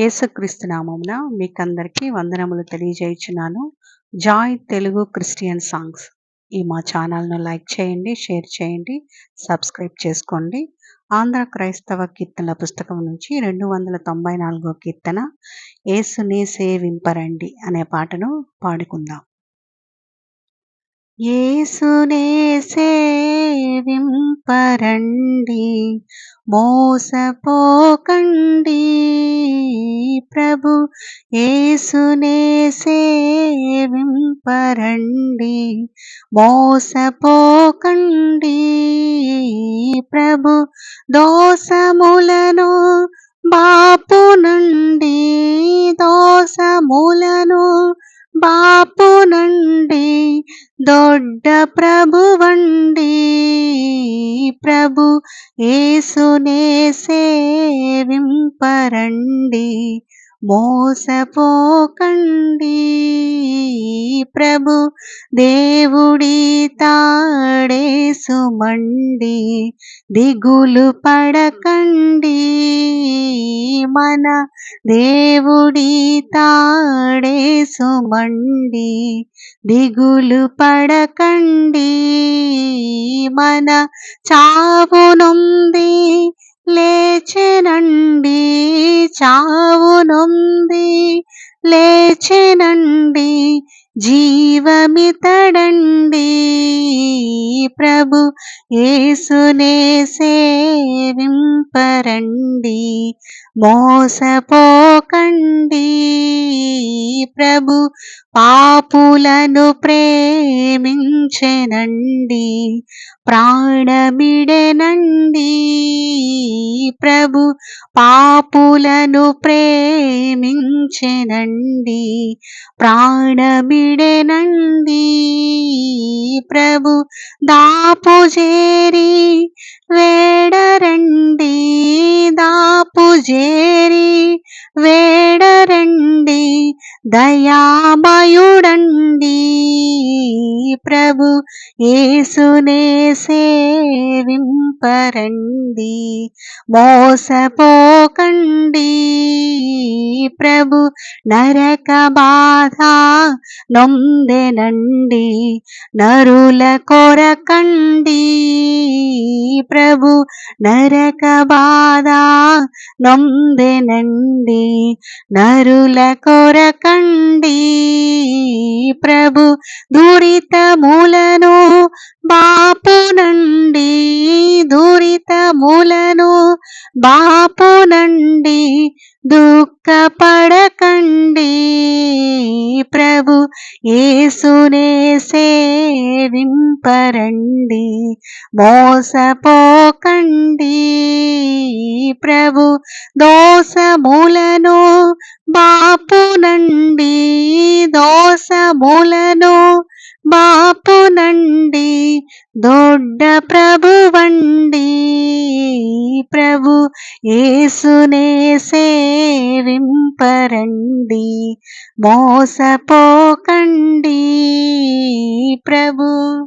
యేసుక్రీస్తు నామమున మీకందరికీ వందనములు తెలియజేయుచున్నాను. Joy Telugu Christian songs. ఈ మా ఛానల్ను లైక్ చేయండి షేర్ చేయండి సబ్స్క్రైబ్ చేసుకోండి. ఆంధ్ర క్రైస్తవ కీర్తనల పుస్తకం నుంచి రెండు వందల తొంభై నాలుగో కీర్తన ఏసునే సేవింపరండి అనే పాటను పాడుకుందాం. ఏసునే సేవింపరండి మోసపోకండి. ప్రభు ఏసునే సేవింపరండి మోసపోకండి. ప్రభు దోషములను బాపు నుండి దోషములను బాపునండి దొడ్డ ప్రభువండి ప్రభు ఏసునే సేవింపరండి. మోసపోకండి. ప్రభు దేవుడి తాడేసుమండి దిగులు పడకండి. మన దేవుడి తాడేసుమండి దిగులు పడకండి. మన చావునుంది లేచెనండి. చావునుంది లేచెనండి జీవమితడండి ప్రభు ఏసునే సేవింపరండి మోసపోకండి. ప్రభు పాపులను ప్రేమించెనండి ప్రాణమిడెనండి. ప్రభు పాపులను ప్రేమించెనండి ప్రాణమిడెనండి. ప్రభు దాపు చేరి వేడరండి దాపు చేరి వేడరండి దయామయుడండి. ప్రభు ఏసునే సేవింపరండి మోసపోకండి. ప్రభు నరక బాధ నొందెనండి నరుల కొరకండి ప్రభు నరక బాధ నొందెనండి నరుల కొరకండి ప్రభు దూరిత మూలను బాపు నుండి దూరిత మూలను బాపు బాపునండి దుఃఖపడకండి ప్రభు ఏసునే సేవింపరండి. మోసపోకండి ప్రభు దోషములను బాపునండి దోషములను బాపునండి దొడ్డ ప్రభువండి ప్రభు ఏసునే సేవింపరండి. మోసపోకండి ప్రభు.